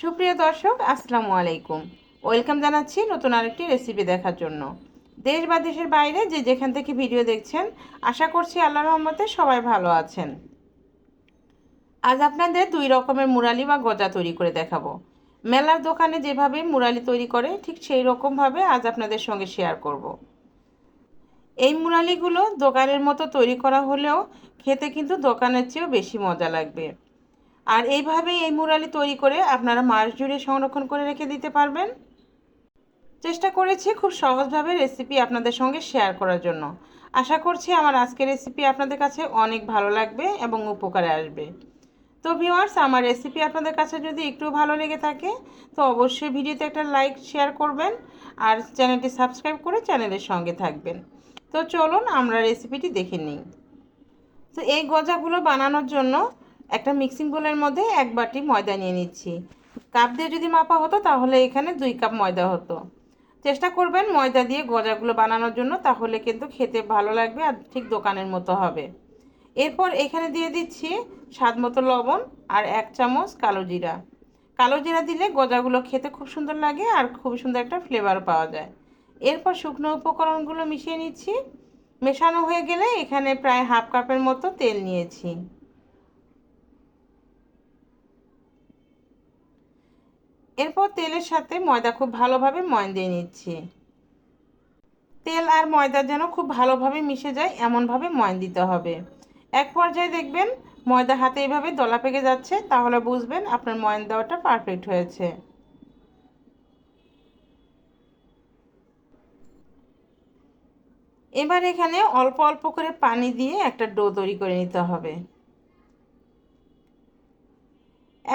সুপ্রিয় দর্শক, আসসালামু আলাইকুম। ওয়েলকাম জানাচ্ছি নতুন আরেকটি রেসিপি দেখার জন্য। দেশ বা দেশের বাইরে যে যেখান থেকে ভিডিও দেখছেন, আশা করছি আল্লাহ রহমতে সবাই ভালো আছেন। আজ আপনাদের দুই রকমের মুরালি বা গজা তৈরি করে দেখাবো। মেলার দোকানে যেভাবে মুরালি তৈরি করে, ঠিক সেই রকমভাবে আজ আপনাদের সঙ্গে শেয়ার করব। এই মুরালিগুলো দোকানের মতো তৈরি করা হলেও খেতে কিন্তু দোকানের চেয়েও বেশি মজা লাগবে। আর এইভাবেই এই মুরালি তৈরি করে আপনারা মাস জুড়ে সংরক্ষণ করে রেখে দিতে পারবেন। চেষ্টা করেছি খুব সহজভাবে রেসিপি আপনাদের সঙ্গে শেয়ার করার জন্য। আশা করছি আমার আজকের রেসিপি আপনাদের কাছে অনেক ভালো লাগবে এবং উপকারে আসবে। তো ভিওয়ার্স আমার রেসিপি আপনাদের কাছে যদি একটু ভালো লেগে থাকে, তো অবশ্যই ভিডিওতে একটা লাইক শেয়ার করবেন আর চ্যানেলটি সাবস্ক্রাইব করে চ্যানেলের সঙ্গে থাকবেন। তো চলুন আমরা রেসিপিটি দেখে নিই। তো এই গজাগুলো বানানোর জন্য একটা মিক্সিং বোলের মধ্যে এক বাটি ময়দা নিয়ে নিচ্ছি। কাপ দিয়ে যদি মাপা হতো তাহলে এখানে দুই কাপ ময়দা হতো। চেষ্টা করবেন ময়দা দিয়ে গজাগুলো বানানোর জন্য, তাহলে কিন্তু খেতে ভালো লাগবে আর ঠিক দোকানের মতো হবে। এরপর এখানে দিয়ে দিচ্ছি স্বাদ মতো লবণ আর এক চামচ কালো জিরা। কালো জিরা দিলে গজাগুলো খেতে খুব সুন্দর লাগে আর খুব সুন্দর একটা ফ্লেভার পাওয়া যায়। এরপর শুকনো উপকরণগুলো মিশিয়ে নিচ্ছি। মেশানো হয়ে গেলে এখানে প্রায় হাফ কাপের মতো তেল নিয়েছি। এরপর তেলের সাথে ময়দা খুব ভালোভাবে ময়ন দিয়ে নিচ্ছি। তেল আর ময়দা যেন খুব ভালোভাবে মিশে যায়, এমনভাবে ময়ন দিতে হবে। এক পর্যায়ে দেখবেন ময়দা হাতে এইভাবে দলা পেকে যাচ্ছে, তাহলে বুঝবেন আপনার ময়ন দেওয়াটা পারফেক্ট হয়েছে। এবার এখানে অল্প অল্প করে পানি দিয়ে একটা ডো তৈরি করে নিতে হবে।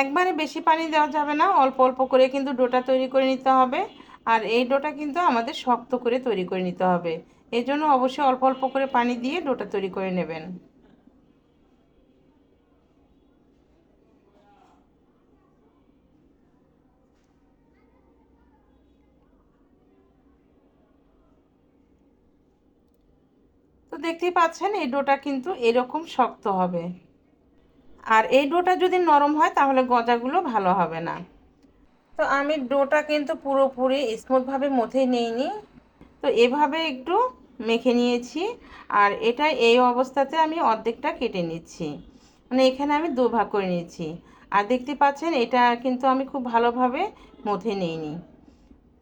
একবারে বেশি পানি দেওয়া যাবে না, অল্প অল্প করে কিন্তু ডোটা তৈরি করে নিতে হবে। আর এই ডোটা কিন্তু আমাদের শক্ত করে তৈরি করে নিতে হবে। এই জন্য অবশ্যই অল্প অল্প করে পানি দিয়ে ডোটা তৈরি করে নেবেন। তো দেখতেই পাচ্ছেন, এই ডোটা কিন্তু এরকম শক্ত হবে। আর এই ডোটা যদি নরম হয় তাহলে গজাগুলো ভালো হবে না। তো আমি ডোটা কিন্তু পুরোপুরি স্মুথভাবে মথে নিইনি। তো এভাবে একটু মেখে নিয়েছি আর এটা এই অবস্থাতে আমি অর্ধেকটা কেটে নিচ্ছি। মানে এখানে আমি দু ভাগ করে নিয়েছি আর দেখতে পাচ্ছেন এটা কিন্তু আমি খুব ভালোভাবে মথে নিইনি।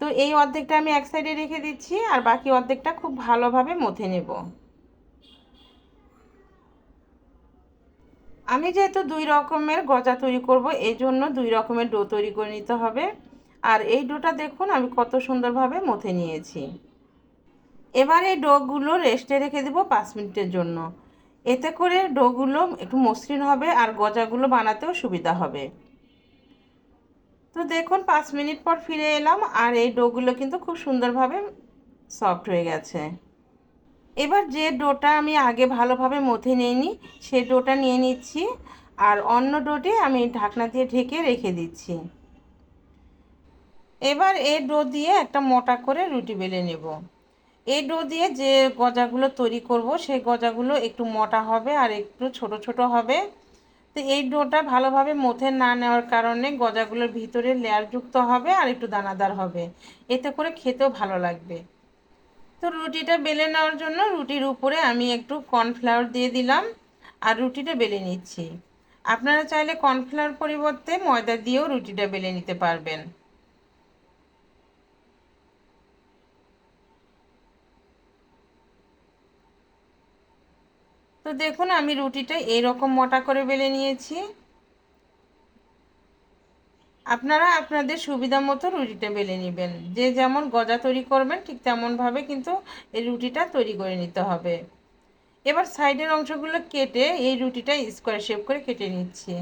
তো এই অর্ধেকটা আমি এক সাইডে রেখে দিচ্ছি আর বাকি অর্ধেকটা খুব ভালোভাবে মথে নেব। আমি যেহেতু দুই রকমের গজা তৈরি করব, এই জন্য দুই রকমের ডো তৈরি করে নিতে হবে। আর এই ডোটা দেখুন, আমি কত সুন্দরভাবে মথে নিয়েছি। এবার এই ডোগুলো রেস্টে রেখে দেবো পাঁচ মিনিটের জন্য। এতে করে ডোগুলো একটু মসৃণ হবে আর গজাগুলো বানাতেও সুবিধা হবে। তো দেখুন, পাঁচ মিনিট পর ফিরে এলাম আর এই ডোগুলো কিন্তু খুব সুন্দরভাবে সফট হয়ে গেছে। এবার যে ডোটা আমি আগে ভালোভাবে মথে নিইনি সেই ডোটা নিয়ে নিচ্ছি আর অন্য ডোটি আমি ঢাকনা দিয়ে ঢেকে রেখে দিচ্ছি। এবার এই ডো দিয়ে একটা মোটা করে রুটি বেলে নেব। এই ডো দিয়ে যে গজাগুলো তৈরি করব, সেই গজাগুলো একটু মোটা হবে আর একটু ছোট ছোট হবে। তো এই ডোটা ভালোভাবে মথে না নেওয়ার কারণে গজাগুলোর ভিতরে লেয়ারযুক্ত হবে আর একটু দানাদার হবে। এতে করে খেতেও ভালো লাগবে। তো রুটিটা বেলে নেওয়ার জন্য রুটির উপরে আমি একটু কর্নফ্লাওয়ার দিয়ে দিলাম আর রুটিটা বেলে নিচ্ছি। আপনারা চাইলে কর্নফ্লাওয়ার পরিবর্তে ময়দা দিয়েও রুটিটা বেলে নিতে পারবেন। তো দেখুন আমি রুটিটা এইরকম মোটা করে বেলে নিয়েছি। আপনারা আপনাদের সুবিধা মতো রুটিটা বেলে নেবেন। যে যেমন গজা তৈরি করবেন, ঠিক তেমনভাবে কিন্তু এই রুটিটা তৈরি করে নিতে হবে। এবার সাইডের অংশগুলো কেটে এই রুটিটা স্কোয়ার শেপ করে কেটে নিচ্ছি।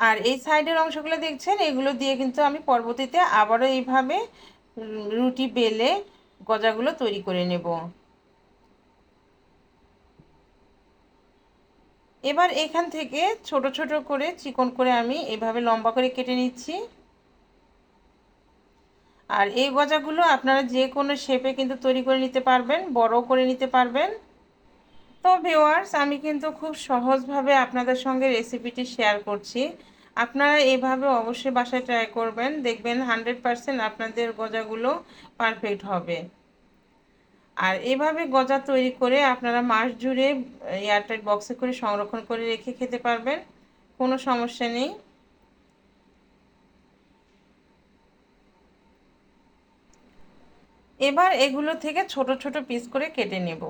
আর এই সাইডের অংশগুলো দেখছেন, এগুলো দিয়ে কিন্তু আমি পরবর্তীতে আবারও এইভাবে রুটি বেলে গজাগুলো তৈরি করে নেব। এবার এখান থেকে ছোট ছোট করে চিকন করে আমি এভাবে লম্বা করে কেটে নিচ্ছি। আর এই গজাগুলো আপনারা যে কোনো শেপে কিন্তু তৈরি করে নিতে পারবেন বড় করে নিতে পারবেন। তো ভিওয়ার্স আমি কিন্তু খুব সহজভাবে আপনাদের সঙ্গে রেসিপিটি শেয়ার করছি। আপনারা এভাবে অবশ্যই বাসায় ট্রাই করবেন, দেখবেন হান্ড্রেড পারসেন্ট আপনাদের গজাগুলো পারফেক্ট হবে। আর এভাবে গজা তৈরি করে আপনারা মাস জুড়ে এয়ারটাইট বক্সে করে সংরক্ষণ করে রেখে খেতে পারবেন। কোনো সমস্যা নেই। এবার এগুলো থেকে ছোট ছোট পিস করে কেটে নেব।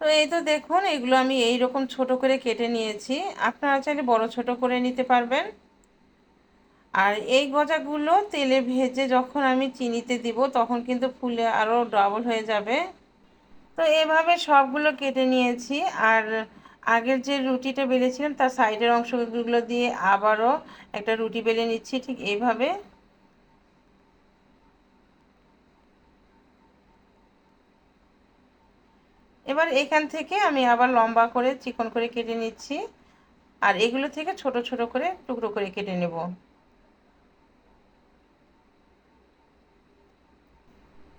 তো এই তো দেখুন, এগুলো আমি এই রকম ছোট করে কেটে নিয়েছি। আপনারা চাইলে বড় ছোট করে নিতে পারবেন। আর এই গজাগুলো তেলে ভেজে যখন আমি চিনিতে দিব, তখন কিন্তু ফুলে আরও ডাবল হয়ে যাবে। তো এভাবে সবগুলো কেটে নিয়েছি। আর আগের যে রুটিটা বেলেছিলাম, তার সাইডের অংশগুলো দিয়ে আবারও একটা রুটি বেলে নিচ্ছি, ঠিক এইভাবে। এবার এখান থেকে আমি আবার লম্বা করে চিকন করে কেটে নিচ্ছি। আর এগুলো থেকে ছোট ছোট করে টুকরো করে কেটে নেব।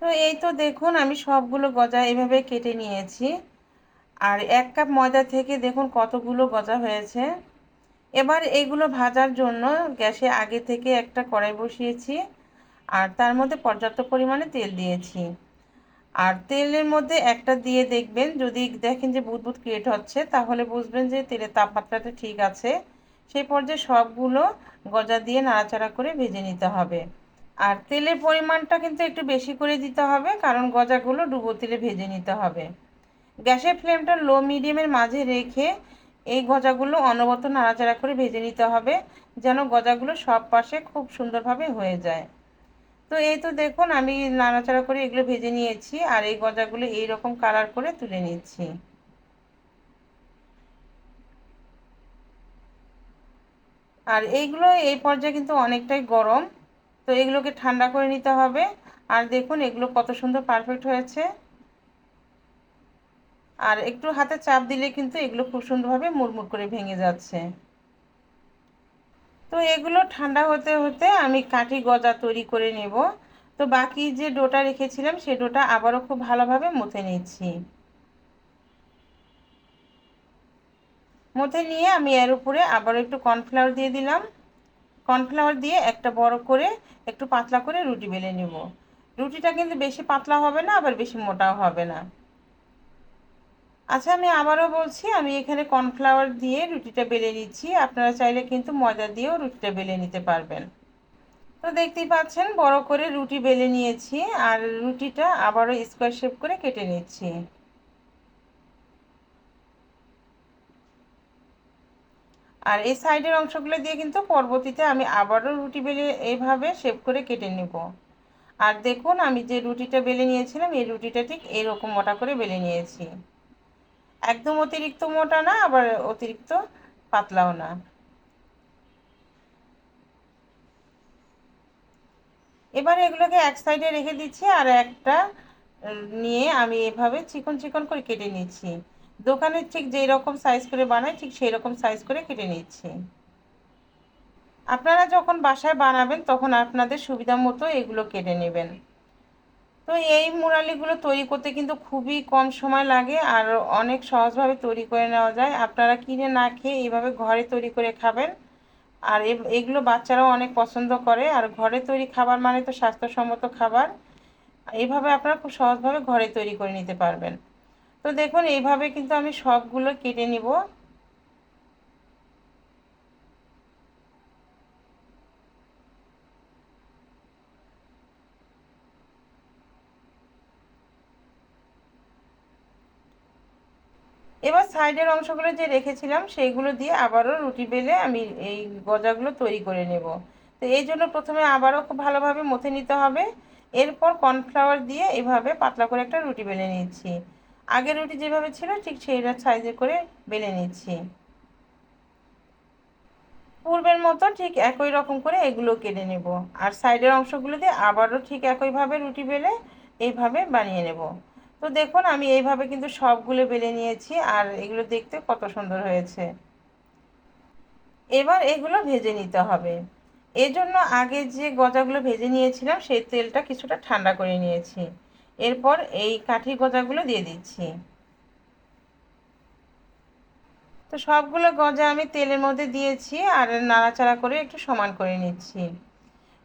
তো এই তো দেখুন, আমি সবগুলো গজা এভাবে কেটে নিয়েছি। আর এক কাপ ময়দা থেকে দেখুন কতগুলো গজা হয়েছে। এবার এগুলো ভাজার জন্য গ্যাসে আগে থেকে একটা কড়াই বসিয়েছি আর তার মধ্যে পর্যাপ্ত পরিমাণে তেল দিয়েছি। আর তেলের মধ্যে একটা দিয়ে দেখবেন, যদি দেখেন যে বুদবুদ ক্রিয়েট হচ্ছে, তাহলে বুঝবেন যে তেলের তাপমাত্রাটা ঠিক আছে। সেই পর্যায়ে সবগুলো গজা দিয়ে নাড়াচাড়া করে ভেজে নিতে হবে। আর তেলের পরিমাণটা কিন্তু একটু বেশি করে দিতে হবে, কারণ গজাগুলো ডুবো তেলে ভেজে নিতে হবে। গ্যাসের ফ্লেমটা লো মিডিয়ামের মাঝে রেখে এই গজাগুলো অনবরত নাড়াচাড়া করে ভেজে নিতে হবে, যেন গজাগুলো সব পাশে খুব সুন্দরভাবে হয়ে যায়। তো এই তো দেখুন, আমি নাড়াচাড়া করে এগুলো ভেজে নিয়েছি, আর এই গজাগুলো এই রকম কালার করে তুলে নিচ্ছি। আর এইগুলো এই পর্যায়ে কিন্তু অনেকটাই গরম। তো এগুলোকে ঠান্ডা করে নিতে হবে। আর দেখুন, এগুলো কত সুন্দর পারফেক্ট হয়েছে। আর একটু হাতে চাপ দিলে কিন্তু এগুলো খুব সুন্দরভাবে মুড়মুড় করে ভেঙে যাচ্ছে। তো এগুলো ঠান্ডা হতে হতে আমি কাঠি গজা তৈরি করে নেব। তো বাকি যে ডোটা রেখেছিলাম সেই ডোটা আবারও খুব ভালোভাবে মুথে নিচ্ছি। মুথে নিয়ে আমি এর উপরে আবারও একটু কর্নফ্লাওয়ার দিয়ে দিলাম। কর্নফ্লাওয়ার দিয়ে একটা বড় করে, একটু পাতলা করে রুটি বেলে নেব। রুটিটা কিন্তু বেশি পাতলা হবে না, আবার বেশি মোটাও হবে না। আচ্ছা আমি আবারও বলছি, আমি এখানে কর্নফ্লাওয়ার দিয়ে রুটিটা বেলে নিচ্ছি। আপনারা চাইলে কিন্তু ময়দা দিয়েও রুটিটা বেলে নিতে পারবেন। তো দেখতেই পাচ্ছেন, বড় করে রুটি বেলে নিয়েছি, আর রুটিটা আবারও স্কোয়ার শেপ করে কেটে নিচ্ছি। আর এই সাইডের অংশগুলো দিয়ে কিন্তু পরবর্তীতে আমি আবারও রুটি বেলে এইভাবে শেপ করে কেটে নেব। আর দেখুন, আমি যে রুটিটা বেলে নিয়েছিলাম, এই রুটিটা ঠিক এরকম মোটা করে বেলে নিয়েছি। একদম অতিরিক্ত মোটা না, আবার অতিরিক্ত পাতলাও না। এবার এগুলোকে এক সাইডে রেখে দিচ্ছি আর একটা নিয়ে আমি এভাবে চিকন চিকন করে কেটে নিচ্ছি। দোকানে ঠিক যেই রকম সাইজ করে বানায় ঠিক সেই রকম সাইজ করে কেটে নিচ্ছি। আপনারা যখন বাসায় বানাবেন, তখন আপনাদের সুবিধা মতো এগুলো কেটে নেবেন। তো এই মুরালিগুলো তৈরি করতে কিন্তু খুবই কম সময় লাগে আর অনেক সহজভাবে তৈরি করে নেওয়া যায়। আপনারা কিনে না খেয়ে এইভাবে ঘরে তৈরি করে খাবেন। আর এগুলো বাচ্চারাও অনেক পছন্দ করে। আর ঘরে তৈরি খাবার মানে তো স্বাস্থ্যসম্মত খাবার। এইভাবে আপনারা খুব সহজভাবে ঘরে তৈরি করে নিতে পারবেন। তো দেখুন, এইভাবে কিন্তু আমি সবগুলো কেটে নিব। এবার সাইডের অংশগুলো যে রেখেছিলাম, সেইগুলো দিয়ে আবারও রুটি বেলে আমি এই গজাগুলো তৈরি করে নেব। তো এই জন্য প্রথমে আবারও খুব ভালোভাবে মথে নিতে হবে। এরপর কর্নফ্লাওয়ার দিয়ে এভাবে পাতলা করে একটা রুটি বেলে নিচ্ছি। আগের রুটি যেভাবে ছিল, ঠিক সেই সাইজে করে বেলে নিচ্ছি। পূর্বের মতো ঠিক একই রকম করে এগুলো কেটে নেব। আর সাইডের অংশগুলো দিয়ে আবারও ঠিক একইভাবে রুটি বেলে এইভাবে বানিয়ে নেব। তো দেখুন, আমি এইভাবে কিন্তু সবগুলো বেলে নিয়েছি আর এগুলো দেখতে কত সুন্দর হয়েছে। এবার এগুলো ভেজে নিতে হবে। এই জন্য আগে যে গজাগুলো ভেজে নিয়েছিলাম, সেই তেলটা কিছুটা ঠান্ডা করে নিয়েছি। এরপর এই কাঠি গজাগুলো দিয়ে দিচ্ছি। তো সবগুলো গজা আমি তেলের মধ্যে দিয়েছি আর নাড়াচাড়া করে একটু সমান করে নিচ্ছি।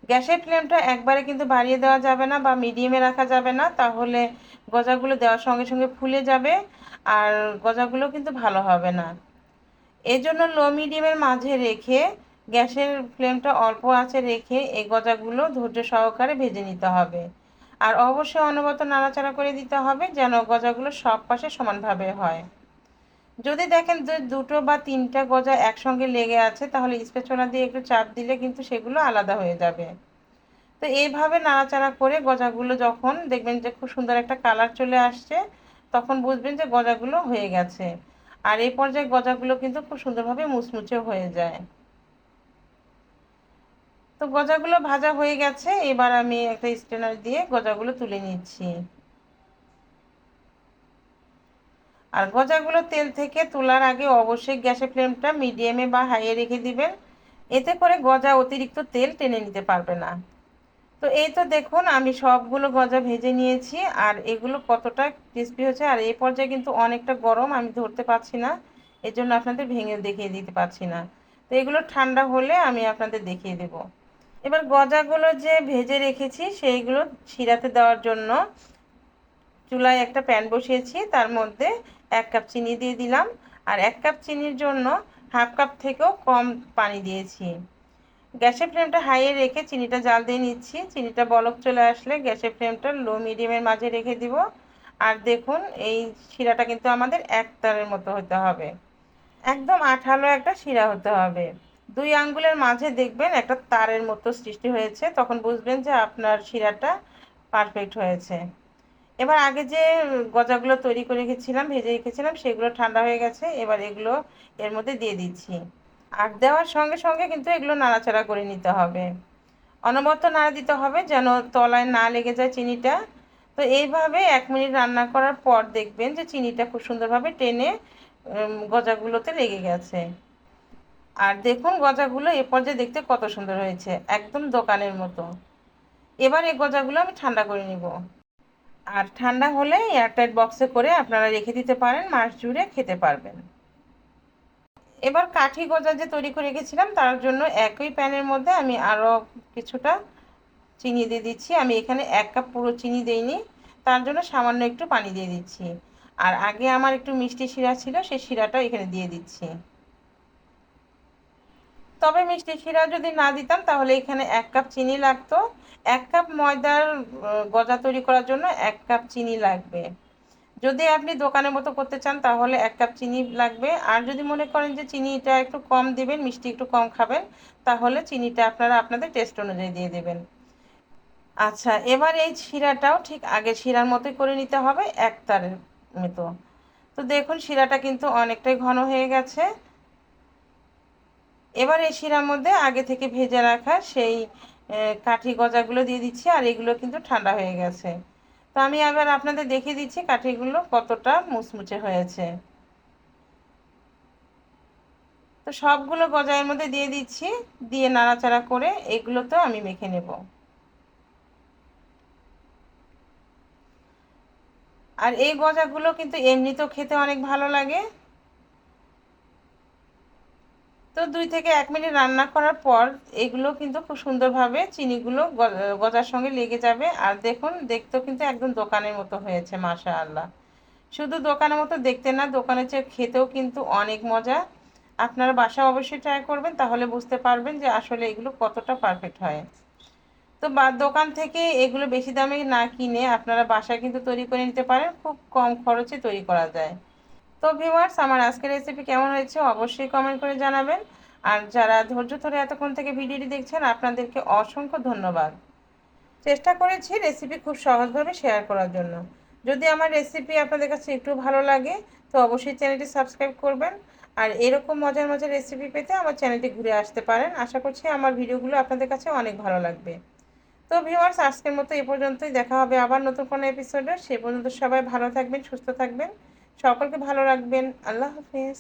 গ্যাসের ফ্লেমটা একবারে কিন্তু বাড়িয়ে দেওয়া যাবে না বা মিডিয়ামে রাখা যাবে না, তাহলে গজাগুলো দেওয়ার সঙ্গে সঙ্গে ফুলে যাবে আর গজাগুলো কিন্তু ভালো হবে না। এই জন্য লো মিডিয়ামের মাঝে রেখে গ্যাসের ফ্লেমটা অল্প আছে রেখে এই গজাগুলো ধৈর্য সহকারে ভেজে নিতে হবে। আর অবশ্যই অনবত নাড়াচাড়া করে দিতে হবে যেন গজাগুলো সব পাশে সমানভাবে হয়। যদি দেখেন যে দুটো বা তিনটা গজা একসঙ্গে লেগে আছে, তাহলে স্পেচলা দিয়ে একটু চাপ দিলে কিন্তু সেগুলো আলাদা হয়ে যাবে। তো এইভাবে নাড়াচাড়া করে গজাগুলো যখন দেখবেন যে খুব সুন্দর একটা কালার চলে আসছে, তখন বুঝবেন যে গজাগুলো হয়ে গেছে। আর এই পর্যায়ে গজাগুলো কিন্তু খুব সুন্দরভাবে মুচমুচে হয়ে যায়। তো গজাগুলো ভাজা হয়ে গেছে, এবার আমি একটা স্টেনার দিয়ে গজাগুলো তুলে নিচ্ছি। আর গজাগুলো তেল থেকে তোলার আগে অবশ্যই গ্যাসের ফ্লেমটা মিডিয়ামে বা হাইয়ে রেখে দিবেন। এতে করে গজা অতিরিক্ত তেল টেনে নিতে পারবে না। তো এই তো দেখুন, আমি সবগুলো গজা ভেজে নিয়েছি আর এগুলো কতটা ক্রিস্পি হয়েছে। আর এই পর্যায়ে কিন্তু অনেকটা গরম, আমি ধরতে পারছি না। এই জন্য আপনাদের ভেঙে দেখিয়ে দিতে পারছি না। তো এগুলো ঠান্ডা হলে আমি আপনাদের দেখিয়ে দেব। এবার গজাগুলো যে ভেজে রেখেছি, সেইগুলো শিরাতে দেওয়ার জন্য চুলায় একটা প্যান বসিয়েছি। তার মধ্যে এক কাপ চিনি দিয়ে দিলাম আর এক কাপ চিনির জন্য হাফ কাপ থেকেও কম পানি দিয়েছি। গ্যাসের ফ্লেমটা হাইয়ে রেখে চিনিটা জাল দিয়ে নিচ্ছি। চিনিটা বলক চলে আসলে গ্যাসের ফ্লেমটা লো মিডিয়ামের মাঝে রেখে দিব। আর দেখুন, এই শিরাটা কিন্তু আমাদের এক তারের মতো হতে হবে। একদম আঠালো একটা শিরা হতে হবে। দুই আঙ্গুলের মাঝে দেখবেন একটা তারের মতো সৃষ্টি হয়েছে, তখন বুঝবেন যে আপনার শিরাটা পারফেক্ট হয়েছে। এবার আগে যে গজাগুলো তৈরি করে রেখেছিলাম, ভেজে রেখেছিলাম, সেগুলো ঠান্ডা হয়ে গেছে, এবার এগুলো এর মধ্যে দিয়ে দিচ্ছি। আর দেওয়ার সঙ্গে সঙ্গে কিন্তু এগুলো নাড়াচাড়া করে নিতে হবে। অনবরত নাড়া দিতে হবে যেন তলায় না লেগে যায় চিনিটা। তো এইভাবে এক মিনিট রান্না করার পর দেখবেন যে চিনিটা খুব সুন্দরভাবে টেনে গজাগুলোতে লেগে গেছে। আর দেখুন গজাগুলো, এ পর্যায়ে দেখতে কত সুন্দর হয়েছে, একদম দোকানের মতো। এবার এই গজাগুলো আমি ঠান্ডা করে নিব। আর ঠান্ডা হলে এয়ারটাইট বক্সে করে আপনারা রেখে দিতে পারেন, মাস জুড়ে খেতে পারবেন। এবার কাঠি গজা যে তৈরি করে রেখেছিলাম, তার জন্য একই প্যানের মধ্যে আমি আরও কিছুটা চিনি দিয়ে দিচ্ছি। আমি এখানে এক কাপ পুরো চিনি দিইনি, তার জন্য সামান্য একটু পানি দিয়ে দিচ্ছি। আর আগে আমার একটু মিষ্টি শিরা ছিল সেই শিরাটাও এখানে দিয়ে দিচ্ছি। তবে মিষ্টি শিরা যদি না দিতাম, তাহলে এখানে এক কাপ চিনি লাগতো। এক কাপ ময়দার গজা তৈরি করার জন্য এক কাপ চিনি লাগবে। যদি আপনি দোকানের মতো করতে চান, তাহলে এক কাপ চিনি লাগবে। আর যদি মনে করেন যে চিনিটা একটু কম দিবেন, মিষ্টি একটু কম খাবেন, তাহলে চিনিটা আপনারা আপনাদের টেস্ট অনুযায়ী দিয়ে দেবেন। আচ্ছা এবার এই শিরাটাও ঠিক আগে শিরার মতোই করে নিতে হবে এক তারের মতো। তো দেখুন, শিরাটা কিন্তু অনেকটাই ঘন হয়ে গেছে। এবার এই শিরার মধ্যে আগে থেকে ভেজে রাখা সেই কাঠি গজাগুলো দিয়ে দিচ্ছি, আর এগুলো কিন্তু ঠান্ডা হয়ে গেছে। তো আমি আবার আপনাদের দেখিয়ে দিচ্ছি কাঠিগুলো কতটা মুচমুচে হয়েছে। তো সবগুলো গজায়ের মধ্যে দিয়ে দিচ্ছি, দিয়ে নাড়াচাড়া করে এগুলো তো আমি মেখে নেব। আর এই গজাগুলো কিন্তু এমনিতেও খেতে অনেক ভালো লাগে। তো দুই থেকে এক মিনিট রান্না করার পর এগুলো কিন্তু খুব সুন্দরভাবে চিনিগুলো গজার সঙ্গে লেগে যাবে। আর দেখুন, দেখতেও কিন্তু একদম দোকানের মতো হয়েছে মাসা আল্লাহ শুধু দোকানের মতো দেখতে না, দোকানের চেয়ে খেতেও কিন্তু অনেক মজা। আপনারা বাসা অবশ্যই ট্রাই করবেন, তাহলে বুঝতে পারবেন যে আসলে এগুলো কতটা পারফেক্ট হয়। তো বা, দোকান থেকে এগুলো বেশি দামে না কিনে আপনারা বাসায় কিন্তু তৈরি করে নিতে পারেন, খুব কম খরচে তৈরি করা যায়। তো ভিউয়ার্স আমার আজকের রেসিপি কেমন হয়েছে অবশ্যই কমেন্ট করে জানাবেন। আর যারা ধৈর্য ধরে এতক্ষণ থেকে ভিডিওটি দেখছেন, আপনাদেরকে অসংখ্য ধন্যবাদ। চেষ্টা করেছি রেসিপি খুব সহজভাবে শেয়ার করার জন্য। যদি আমার রেসিপি আপনাদের কাছে একটু ভালো লাগে, তো অবশ্যই চ্যানেলটি সাবস্ক্রাইব করবেন। আর এরকম মজার মজার রেসিপি পেতে আমার চ্যানেলটি ঘুরে আসতে পারেন। আশা করছি আমার ভিডিওগুলো আপনাদের কাছে অনেক ভালো লাগবে। তো ভিউয়ার্স আজকের মতো এ পর্যন্তই। দেখা হবে আবার নতুন কোনো এপিসোডে সে পর্যন্ত সবাই ভালো থাকবেন, সুস্থ থাকবেন। সকলকে ভালো রাখবেন। আল্লাহ হাফিজ।